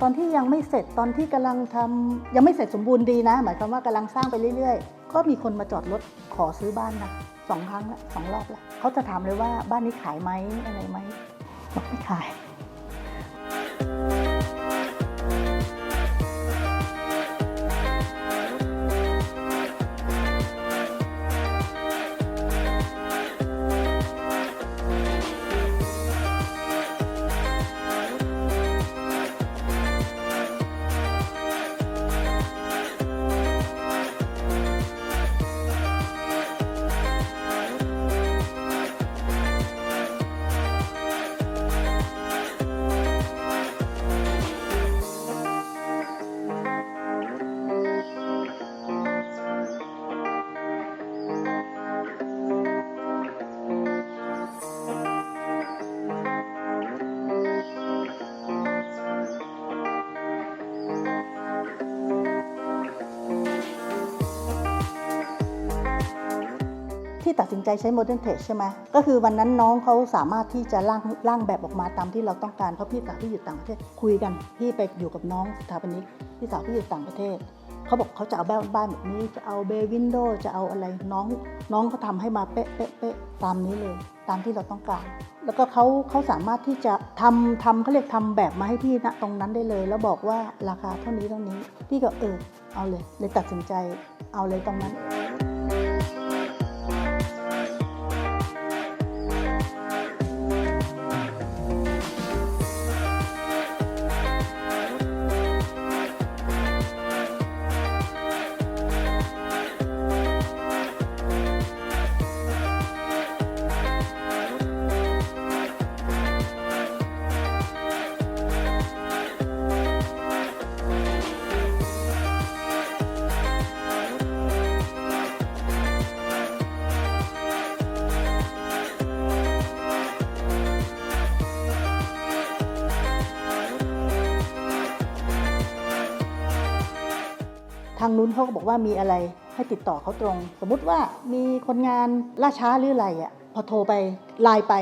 ตอนที่ยังไม่เสร็จตอนที่กำลังทำยังไม่เสร็จสมบูรณ์ดีนะ หมายความว่ากำลังสร้างไปเรื่อยๆ ก็มีคนมาจอดรถขอซื้อบ้านนะสองครั้งละสองรอบละเขาจะถามเลยว่าบ้านนี้ขายไหมอะไรไหมบอกไม่ขาย ที่ตัดสินใจใช้ Modern t a g e ใช่ไหมก็คือวันนั้นน้องเขาสามารถที่จะร่างร่างแบบออกมาตามที่เราต้องการเพราะพี่สาวพี่อยู่ต่างประเทศคุยกันพี่ไปอยู่กับน้องสถาปนิกพี่สาวพี่อยู่ต่างประเทศเขาบอกเขาจะเอาแบ้านบ้านแบบนี้จะเอาเบวินโดจะเอาอะไรน้องน้องเขาทำให้มาเป๊ะเป๊ะเป๊ะตามนี้เลยตามที่เราต้องการ แล้วก็เขาเขาสามารถที่จะทำทำเขาเรียกทำแบบมาให้พี่ณตรงนั้นได้เลย แล้วบอกว่าราคาเท่านี้เท่านี้ พี่ก็เออเอาเลยเลยตัดสินใจเอาเลยตรงนั้นางนู้นเขาก็บอกว่ามีอะไรให้ติดต่อเขาตรง สมมุติว่ามีคนงานล่าช้าหรืออะไรอะพอโทรไปไลน์ไป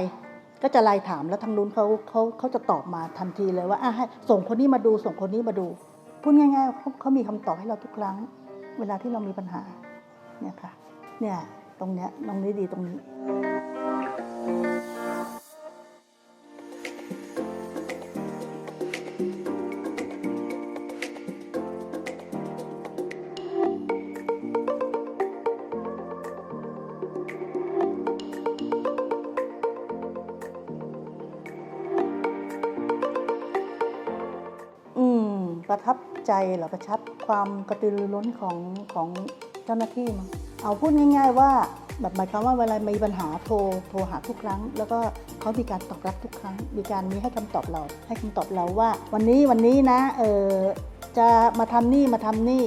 ก็จะไลน์ถามแล้วทางนู้นเขาเขาเขาจะตอบมาทันทีเลยว่าอะให้ส่งคนนี้มาดูส่งคนนี้มาดูพูดง่ายๆเขาเขามีคำตอบให้เราทุกครั้ง เวลาที่เรามีปัญหาเนี่ยค่ะเนี่ยตรงเนี้ยตรงนี้ดีตรงนี้ ประทับใจหรือประชับความกระตือรือร้นของของเจ้าหน้าที่มั้งเอาพูดง่าย ๆ ว่าแบบหมายความว่าเวลามีปัญหาโทรโทรหาทุกครั้ง แล้วก็เขามีการตอบรับทุกครั้ง มีการมีให้คำตอบเรา ให้คำตอบเราว่า วันนี้วันนี้นะเออจะมาทำนี่มาทำนี่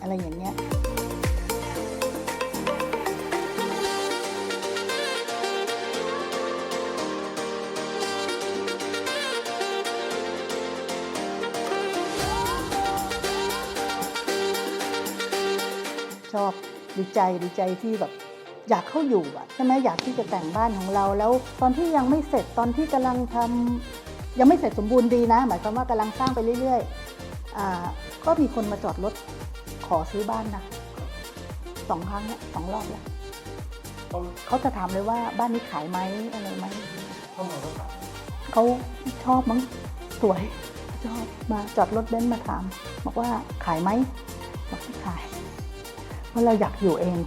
อะไรอย่างเงี้ย ชอบดีใจดีใจที่แบบอยากเข้าอยู่อะใช่ไหมอยากที่จะแต่งบ้านของเรา แล้วตอนที่ยังไม่เสร็จตอนที่กำลังทำยังไม่เสร็จสมบูรณ์ดีนะ หมายความว่ากำลังสร้างไปเรื่อยๆก็มีคนมาจอดรถขอซื้อบ้านนะสองครั้งละสองรอบละเขาเขาจะถามเลยว่าบ้านนี้ขายไหมอะไรไหมเขามาแล้วครับเขาชอบมั้งสวยชอบมาจอดรถเบนซ์มาถาม บอกว่าขายไหมบอกไม่ขาย เพราะเราอยากอยู่เอง